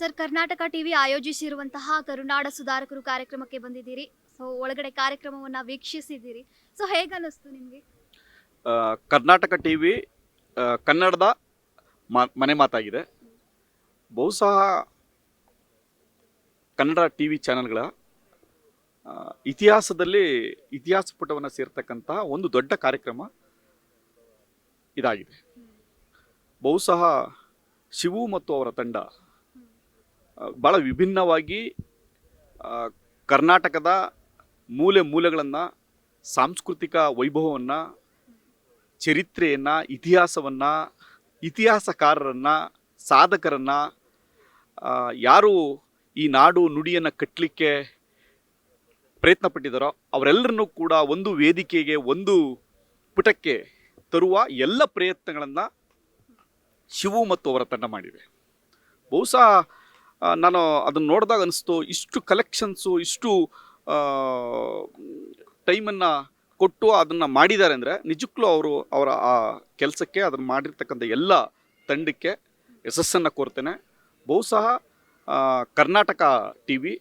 Sir Karnataka TV ಆಯೋಜಿಸಿರುವಂತಹ ಕರುನಾಡ ಸುಧಾರಕರು ಕಾರ್ಯಕ್ರಮಕ್ಕೆ ಬಂದಿದ್ದೀರಿ. ಸೊ ಒಳಗಡೆ ಕಾರ್ಯಕ್ರಮವನ್ನ ವೀಕ್ಷಿಸಿದ್ದೀರಿ. ಸೊ ಹೇಗನ್ನಿಸ್ತು ನಿಮಗೆ? ಕರ್ನಾಟಕ ಟಿವಿ ಕನ್ನಡದ ಮನೆ ಮಾತಾಗಿದೆ. ಬಹುಶಃ ಕನ್ನಡ ಟಿ ವಿ ಚಾನೆಲ್ಗಳ ಇತಿಹಾಸದಲ್ಲಿ ಇತಿಹಾಸ ಪುಟವನ್ನು ಸೇರ್ತಕ್ಕಂತಹ ಒಂದು ದೊಡ್ಡ ಕಾರ್ಯಕ್ರಮ ಇದಾಗಿದೆ. ಬಹುಶಃ ಶಿವು ಮತ್ತು ಅವರ ತಂಡ ಭಾಳ ವಿಭಿನ್ನವಾಗಿ ಕರ್ನಾಟಕದ ಮೂಲೆ ಮೂಲೆಗಳನ್ನು, ಸಾಂಸ್ಕೃತಿಕ ವೈಭವವನ್ನು, ಚರಿತ್ರೆಯನ್ನು, ಇತಿಹಾಸವನ್ನು, ಇತಿಹಾಸಕಾರರನ್ನು, ಸಾಧಕರನ್ನು ಯಾರು ಈ ನಾಡು ನುಡಿಯನ್ನು ಕಟ್ಟಲಿಕ್ಕೆ ಪ್ರಯತ್ನ ಪಟ್ಟಿದ್ದಾರೋ ಅವರೆಲ್ಲರನ್ನೂ ಕೂಡ ಒಂದು ವೇದಿಕೆಗೆ, ಒಂದು ಪುಟಕ್ಕೆ ತರುವ ಎಲ್ಲ ಪ್ರಯತ್ನಗಳನ್ನು ಶಿವು ಮತ್ತು ಅವರ ತಂಡ ಮಾಡಿವೆ ಬಹುಶಃ ನಾನು ಅದನ್ನು ನೋಡಿದಾಗ ಅನಿಸ್ತು, ಇಷ್ಟು ಕಲೆಕ್ಷನ್ಸು ಇಷ್ಟು ಟೈಮನ್ನು ಕೊಟ್ಟು ಅದನ್ನು ಮಾಡಿದ್ದಾರೆ ಅಂದರೆ ನಿಜಕ್ಕೂ ಅವರು ಅವರ ಆ ಕೆಲಸಕ್ಕೆ ಅದನ್ನು ಮಾಡಿರ್ತಕ್ಕಂಥ ಎಲ್ಲ ತಂಡಕ್ಕೆ ಯಶಸ್ಸನ್ನು ಕೋರ್ತೇನೆ ಬಹುಶಃ ಕರ್ನಾಟಕ ಟಿ ವಿ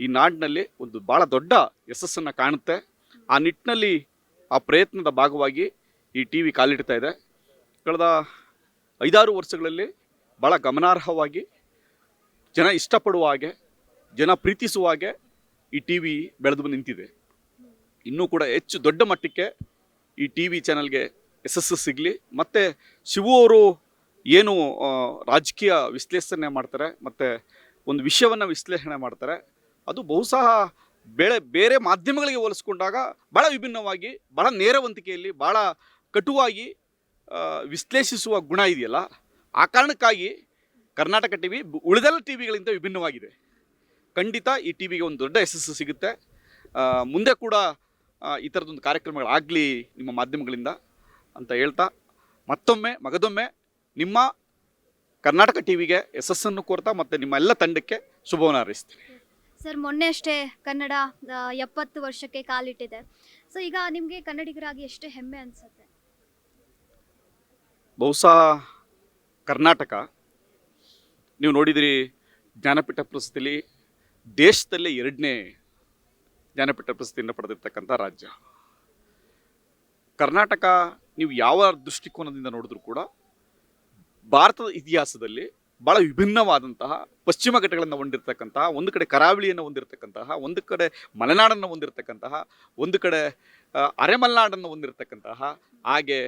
ಈ ನಾಡಿನಲ್ಲಿ ಒಂದು ಭಾಳ ದೊಡ್ಡ ಯಶಸ್ಸನ್ನು ಕಾಣುತ್ತೆ. ಆ ನಿಟ್ಟಿನಲ್ಲಿ ಆ ಪ್ರಯತ್ನದ ಭಾಗವಾಗಿ ಈ ಟಿ ವಿ ಕಾಲಿಡ್ತಾ ಇದೆ. ಕಳೆದ ಐದಾರು ವರ್ಷಗಳಲ್ಲಿ ಭಾಳ ಗಮನಾರ್ಹವಾಗಿ ಜನ ಇಷ್ಟಪಡುವ ಹಾಗೆ, ಜನ ಪ್ರೀತಿಸುವ ಹಾಗೆ ಈ ಟಿ ವಿ ಬೆಳೆದು ನಿಂತಿದೆ. ಇನ್ನೂ ಕೂಡ ಹೆಚ್ಚು ದೊಡ್ಡ ಮಟ್ಟಕ್ಕೆ ಈ ಟಿ ವಿ ಚಾನಲ್ಗೆ ಯಶಸ್ಸು ಸಿಗಲಿ. ಮತ್ತು ಶಿವು ಅವರು ಏನು ರಾಜಕೀಯ ವಿಶ್ಲೇಷಣೆ ಮಾಡ್ತಾರೆ, ಮತ್ತು ಒಂದು ವಿಷಯವನ್ನು ವಿಶ್ಲೇಷಣೆ ಮಾಡ್ತಾರೆ. ಅದು ಬಹುಶಃ ಬೇಳೆ, ಬೇರೆ ಮಾಧ್ಯಮಗಳಿಗೆ ಹೋಲಿಸ್ಕೊಂಡಾಗ ಭಾಳ ವಿಭಿನ್ನವಾಗಿ ಭಾಳ ನೇರವಂತಿಕೆಯಲ್ಲಿ ಭಾಳ ಕಟುವಾಗಿ ವಿಶ್ಲೇಷಿಸುವ ಗುಣ ಇದೆಯಲ್ಲ. ಆ ಕಾರಣಕ್ಕಾಗಿ ಕರ್ನಾಟಕ ಟಿ ವಿ ಉಳಿದೆಲ್ಲ ಟಿ ವಿಗಳಿಂದ ವಿಭಿನ್ನವಾಗಿದೆ. ಖಂಡಿತ ಈ ಟಿ ವಿಗೆ ಒಂದು ದೊಡ್ಡ ಯಶಸ್ಸು ಸಿಗುತ್ತೆ. ಮುಂದೆ ಕೂಡ ಈ ಥರದೊಂದು ಕಾರ್ಯಕ್ರಮಗಳಾಗಲಿ ನಿಮ್ಮ ಮಾಧ್ಯಮಗಳಿಂದ ಅಂತ ಹೇಳ್ತಾ ಮತ್ತೊಮ್ಮೆ ಮಗದೊಮ್ಮೆ ನಿಮ್ಮ ಕರ್ನಾಟಕ ಟಿ ವಿಗೆ ಯಶಸ್ಸನ್ನು ಕೋರ್ತಾ ಮತ್ತು ನಿಮ್ಮ ಎಲ್ಲ ತಂಡಕ್ಕೆ ಶುಭವನ್ನು ಹಾರೈಸ್ತೀನಿ ಸರ್ ಮೊನ್ನೆ ಅಷ್ಟೇ ಕನ್ನಡ ಎಪ್ಪತ್ತು ವರ್ಷಕ್ಕೆ ಕಾಲಿಟ್ಟಿದೆ. ಸೊ ಈಗ ನಿಮಗೆ ಕನ್ನಡಿಗರಾಗಿ ಎಷ್ಟು ಹೆಮ್ಮೆ ಅನಿಸುತ್ತೆ? ಬಹುಶಃ ಕರ್ನಾಟಕ ನೀವು ನೋಡಿದಿರಿ ಜ್ಞಾನಪೀಠ ಪ್ರಶಸ್ತಿಲಿ ದೇಶದಲ್ಲೇ ಎರಡನೇ ಜ್ಞಾನಪೀಠ ಪ್ರಶಸ್ತಿಯನ್ನು ಪಡೆದಿರ್ತಕ್ಕಂಥ ರಾಜ್ಯ. ಕರ್ನಾಟಕ ನೀವು ಯಾವ ದೃಷ್ಟಿಕೋನದಿಂದ ನೋಡಿದ್ರೂ ಕೂಡ ಭಾರತದ ಇತಿಹಾಸದಲ್ಲಿ ಭಾಳ ವಿಭಿನ್ನವಾದಂತಹ ಪಶ್ಚಿಮ ಘಟ್ಟಗಳನ್ನು ಹೊಂದಿರತಕ್ಕಂತಹ ಒಂದು ಕಡೆ ಕರಾವಳಿಯನ್ನು ಹೊಂದಿರತಕ್ಕಂತಹ, ಒಂದು ಕಡೆ ಮಲೆನಾಡನ್ನು ಹೊಂದಿರತಕ್ಕಂತಹ, ಒಂದು ಕಡೆ ಅರೆಮಲೆನಾಡನ್ನು ಹೊಂದಿರತಕ್ಕಂತಹ, ಹಾಗೆ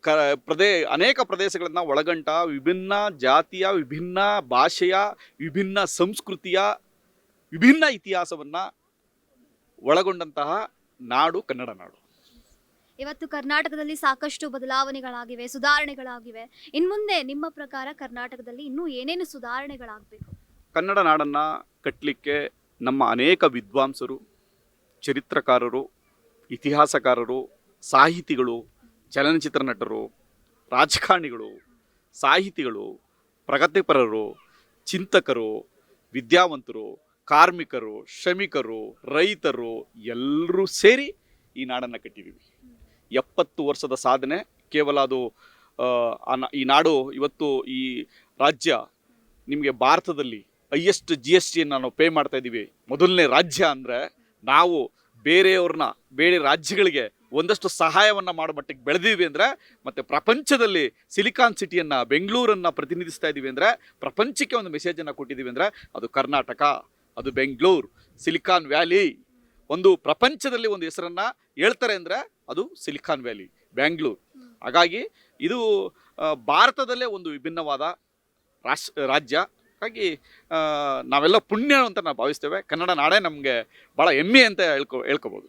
ಕ ಪ್ರದೇ ಅನೇಕ ಪ್ರದೇಶಗಳನ್ನು ಒಳಗಂಟ ವಿಭಿನ್ನ ಜಾತಿಯ ವಿಭಿನ್ನ ಭಾಷೆಯ ವಿಭಿನ್ನ ಸಂಸ್ಕೃತಿಯ ವಿಭಿನ್ನ ಇತಿಹಾಸವನ್ನು ಒಳಗೊಂಡಂತಹ ನಾಡು ಕನ್ನಡ ನಾಡು. ಇವತ್ತು ಕರ್ನಾಟಕದಲ್ಲಿ ಸಾಕಷ್ಟು ಬದಲಾವಣೆಗಳಾಗಿವೆ ಸುಧಾರಣೆಗಳಾಗಿವೆ. ಇನ್ನು ಮುಂದೆ ನಿಮ್ಮ ಪ್ರಕಾರ ಕರ್ನಾಟಕದಲ್ಲಿ ಇನ್ನೂ ಏನೇನು ಸುಧಾರಣೆಗಳಾಗಬೇಕು? ಕನ್ನಡ ನಾಡನ್ನು ಕಟ್ಟಲಿಕ್ಕೆ ನಮ್ಮ ಅನೇಕ ವಿದ್ವಾಂಸರು ಚರಿತ್ರಕಾರರು ಇತಿಹಾಸಕಾರರು ಸಾಹಿತಿಗಳು ಚಲನಚಿತ್ರ ನಟರು, ರಾಜಕಾರಣಿಗಳು, ಸಾಹಿತಿಗಳು, ಪ್ರಗತಿಪರರು, ಚಿಂತಕರು, ವಿದ್ಯಾವಂತರು, ಕಾರ್ಮಿಕರು, ಶ್ರಮಿಕರು, ರೈತರು ಎಲ್ಲರೂ ಸೇರಿ ಈ ನಾಡನ್ನು ಕಟ್ಟಿದ್ದೀವಿ. ಎಪ್ಪತ್ತು ವರ್ಷದ ಸಾಧನೆ, ಕೇವಲ ಅದು ಈ ನಾಡು ಇವತ್ತು ಈ ರಾಜ್ಯ ನಿಮಗೆ ಭಾರತದಲ್ಲಿ ಹೈಯೆಸ್ಟ್ ಜಿ ಎಸ್ ಟಿಯನ್ನು ನಾವು ಪೇ ಮಾಡ್ತಾ ಇದ್ದೀವಿ. ಮೊದಲನೇ ರಾಜ್ಯ ಅಂದರೆ ನಾವು ಬೇರೆಯವ್ರನ್ನ, ಬೇರೆ ರಾಜ್ಯಗಳಿಗೆ ಒಂದಷ್ಟು ಸಹಾಯವನ್ನು ಮಾಡೋ ಮಟ್ಟಿಗೆ ಬೆಳೆದಿವಿ ಅಂದರೆ ಮತ್ತು ಪ್ರಪಂಚದಲ್ಲಿ ಸಿಲಿಕಾನ್ ಸಿಟಿಯನ್ನು, ಬೆಂಗಳೂರನ್ನು ಪ್ರತಿನಿಧಿಸ್ತಾ ಇದ್ದೀವಿ ಅಂದರೆ ಪ್ರಪಂಚಕ್ಕೆ ಒಂದು ಮೆಸೇಜನ್ನು ಕೊಟ್ಟಿದ್ದೀವಿ ಅಂದರೆ ಅದು ಕರ್ನಾಟಕ, ಅದು ಬೆಂಗಳೂರು, ಸಿಲಿಕಾನ್ ವ್ಯಾಲಿ. ಒಂದು ಪ್ರಪಂಚದಲ್ಲಿ ಒಂದು ಹೆಸರನ್ನು ಹೇಳ್ತಾರೆ ಅಂದರೆ ಅದು ಸಿಲಿಕಾನ್ ವ್ಯಾಲಿ ಬ್ಯಾಂಗ್ಳೂರು ಹಾಗಾಗಿ ಇದು ಭಾರತದಲ್ಲೇ ಒಂದು ವಿಭಿನ್ನವಾದ ರಾಶ್, ರಾಜ್ಯ. ಹಾಗಾಗಿ ನಾವೆಲ್ಲ ಪುಣ್ಯ ಅಂತ ನಾವು ಭಾವಿಸ್ತೇವೆ. ಕನ್ನಡ ನಾಡೇ ನಮಗೆ ಭಾಳ ಹೆಮ್ಮೆ ಅಂತ ಹೇಳ್ಕೊ, ಹೇಳ್ಕೊಬೋದು.